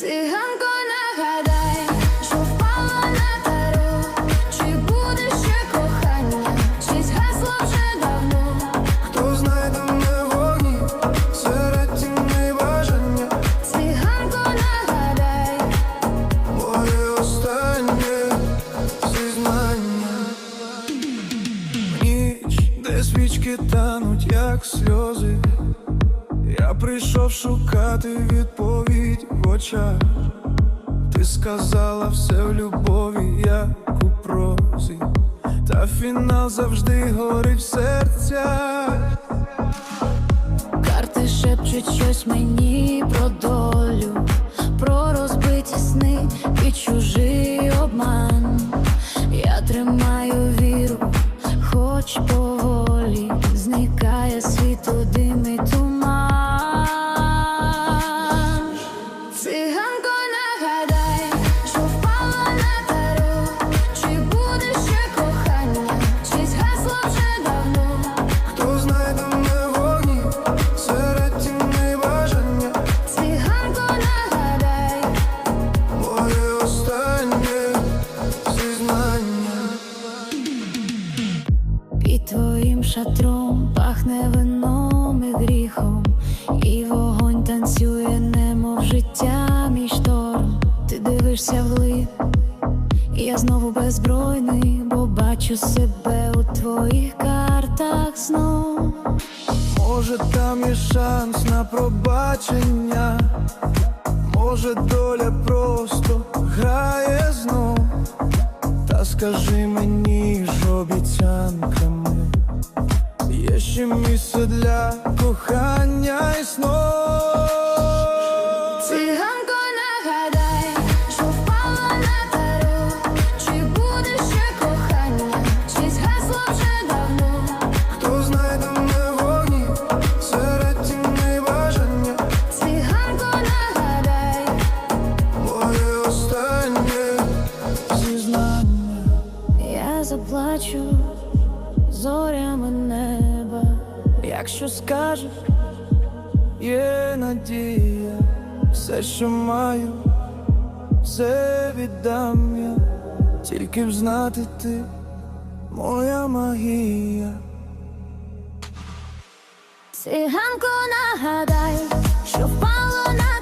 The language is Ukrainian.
Циганко, нагадай, що на таро, чи буде ще кохання, чи згасло вже давно. Хто знайде мене в вогні серед бажання, Циганко, нагадай, моє останнє зізнання. Ніч, де свічки тануть, як сльози. Я прийшов шукати відповідь в очах. Ти сказала все в любові, як у прозі, та фінал завжди горить в серцях. карти шепчуть щось мені про долю, про розбиті сни і чужий обман. Я тримаю віру, хоч поволі шатром пахне вином і гріхом, і вогонь танцює, немов життя мій шторм. Ти дивишся влив, і я знову беззбройний, бо бачу себе у твоїх картах знов. Може, там є шанс на пробачення, може, доля просто грає знов. Та скажи мені ж обіцянками, є ще місце для кохання і снов. Циганко, нагадай, що впало на таро, чи буде ще кохання, чи згасло вже давно. Хто знайде мене вогні серед тіней бажання, Циганко, нагадай, моє останнє зізнання. я заплачу зорями неба, Якщо скажеш, є надія, все, що маю, все віддам я, тільки б знати ти, моя магія. циганко, нагадай, що впало на